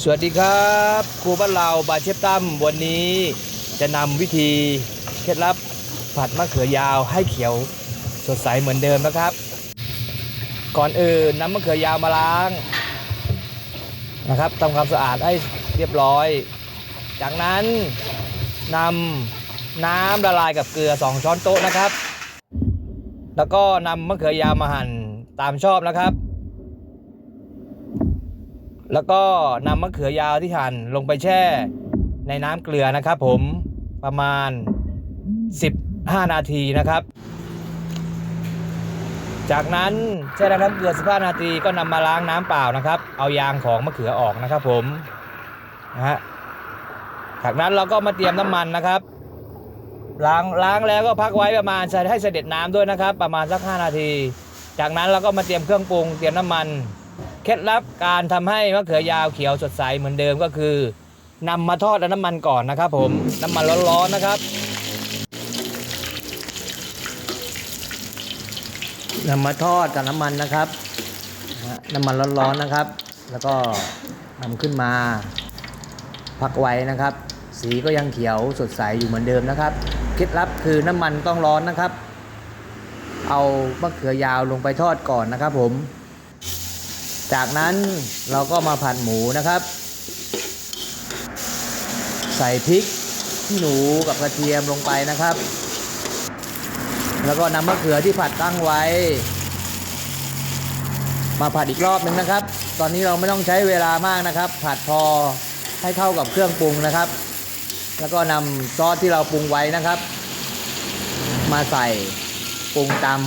สวัสดีครับครูบ้านเราบาเชฟตั้มวันนี้จะนำวิธีเคล็ดลับผัดมะเขือยาวให้เขียวสดใสเหมือนเดิมนะครับ ก่อนอื่นนำมะเขือยาวมาล้างนะครับทำความสะอาดให้เรียบร้อย จากนั้นนำน้ำละลายกับเกลือ 2 ช้อนโต๊ะนะครับ แล้วก็นำมะเขือยาวมาหั่นตามชอบนะครับ แล้วก็นำมะเขือยาวที่หั่นลงไปแช่ในน้ำเกลือนะครับผมประมาณ 15 นาทีนะครับ จากนั้นแช่ในน้ำเกลือ 15 นาทีก็นำมาล้างน้ำเปล่านะครับ เอายางของมะเขือออกนะครับผมนะฮะจากนั้นเราก็มาเตรียมน้ำมันนะครับล้างล้างแล้วก็พักไว้ประมาณให้เสด็จน้ำด้วยนะครับ ประมาณสัก 5 นาที จากนั้นเราก็มาเตรียมเครื่องปรุงเตรียมน้ำมัน เคล็ดลับการทำให้มะเขือยาวเขียวสดใสเหมือนเดิมก็คือนำมาทอดแล้วน้ำมันก่อนนะครับ ผมน้ำมันร้อนๆนะครับนำมาทอดกับน้ำมันนะครับนะฮะน้ำมันร้อนๆนะครับ แล้วก็นำขึ้นมาพักไว้นะครับ สีก็ยังเขียวสดใสอยู่เหมือนเดิมนะครับเคล็ดลับคือน้ำมันต้องร้อนนะครับ เอามะเขือยาวลงไปทอดก่อนนะครับ ผม จากนั้นเราก็มาผัดหมูนะครับ ใส่พริกขี้หนูกับกระเทียมลงไปนะครับ แล้วก็นำมะเขือที่ผัดตั้งไว้ มาผัดอีกรอบหนึ่งนะครับ ตอนนี้เราไม่ต้องใช้เวลามากนะครับ ผัดพอให้เข้ากับเครื่องปรุงนะครับ แล้วก็นำซอสที่เราปรุงไว้นะครับ มาใส่ปรุงตาม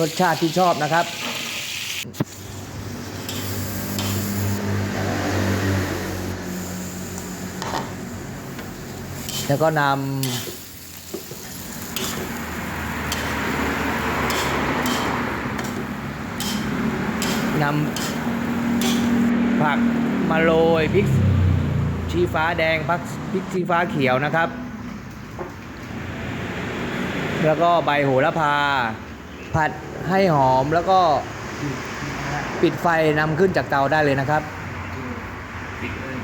รสชาติที่ชอบนะครับ แล้วก็นำนำผักมาโรยพริกชี้ฟ้าแดงพักพริกชี้ฟ้าเขียวนะครับ แล้วก็ใบโหระพา ผัดให้หอมแล้วก็ปิดไฟนำขึ้นจากเตาได้เลยนะครับปิดเลย